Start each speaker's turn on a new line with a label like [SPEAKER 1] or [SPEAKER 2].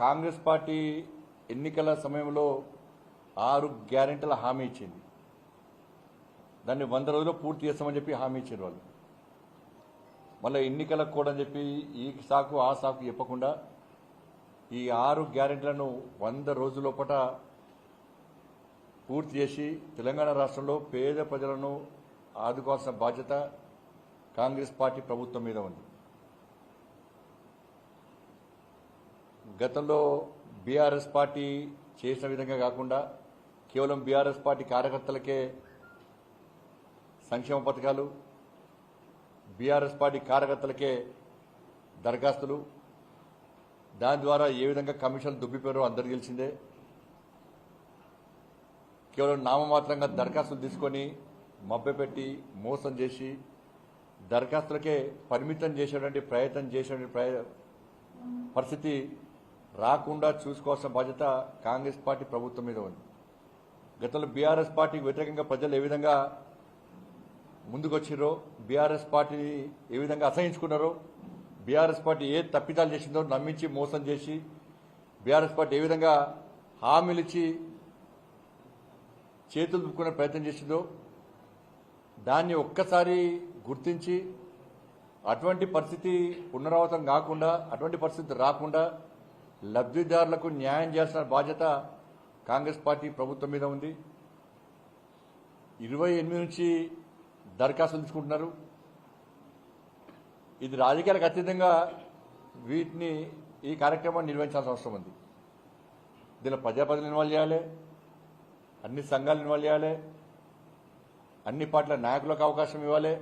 [SPEAKER 1] Congress party ఎన్నికల సమయంలో ఆరు గ్యారెంటీల హామీ ఇచ్చింది. దాన్ని వంద రోజుల్లో పూర్తి చేస్తామని చెప్పి హామీ ఇచ్చారు వాళ్ళు. మళ్ళీ ఎన్నికలకు కూడా అని చెప్పి ఈ సాకు ఆ సాకు చెప్పకుండా ఈ ఆరు గ్యారెంటీలను వంద రోజులోపట పూర్తి చేసి తెలంగాణ రాష్ట్రంలో పేద ప్రజలను ఆదుకోవాల్సిన బాధ్యత కాంగ్రెస్ పార్టీ ప్రభుత్వం మీద ఉంది. గతంలో బీఆర్ఎస్ పార్టీ చేసిన విధంగా కాకుండా కేవలం బీఆర్ఎస్ పార్టీ కార్యకర్తలకే సంక్షేమ పథకాలు బీఆర్ఎస్ పార్టీ కార్యకర్తలకే దరఖాస్తులు దాని ద్వారా ఏ విధంగా కమిషన్ దుబ్బిపోయారో అందరు తెలిసిందే. కేవలం నామమాత్రంగా దరఖాస్తులు తీసుకొని మభ్యపెట్టి మోసం చేసి దరఖాస్తులకే పరిమితం చేసేటువంటి ప్రయత్నం చేసేటువంటి ప్రయ పరిస్థితి రాకుండా చూసుకోవాల్సిన బాధ్యత కాంగ్రెస్ పార్టీ ప్రభుత్వం మీద ఉంది. గతంలో బీఆర్ఎస్ పార్టీకి వ్యతిరేకంగా ప్రజలు ఏ విధంగా ముందుకొచ్చిరో బీఆర్ఎస్ పార్టీని ఏ విధంగా అసహించుకున్నారో బీఆర్ఎస్ పార్టీ ఏ తప్పిదాలు చేసిందో నమ్మించి మోసం చేసి బీఆర్ఎస్ పార్టీ ఏ విధంగా హామీలిచ్చి చేతులు దుక్కునే ప్రయత్నం చేసిందో దాన్ని ఒక్కసారి గుర్తించి అటువంటి పరిస్థితి పునరావృతం కాకుండా అటువంటి పరిస్థితి రాకుండా లబ్ధిదారులకు న్యాయం చేసిన బాధ్యత కాంగ్రెస్ పార్టీ ప్రభుత్వం మీద ఉంది. ఇరవై ఎనిమిది నుంచి దరఖాస్తులు తీసుకుంటున్నారు. ఇది రాజకీయాలకు అతీతంగా వీటిని ఈ కార్యక్రమాన్ని నిర్వహించాల్సిన అవసరం ఉంది. దీనిలో ప్రజాప్రతినిధులు ఇన్వాల్వ్ చేయాలి. అన్ని సంఘాలు ఇన్వాల్వ్ చేయాలి. అన్ని పార్టీల నాయకులకు అవకాశం ఇవ్వాలి.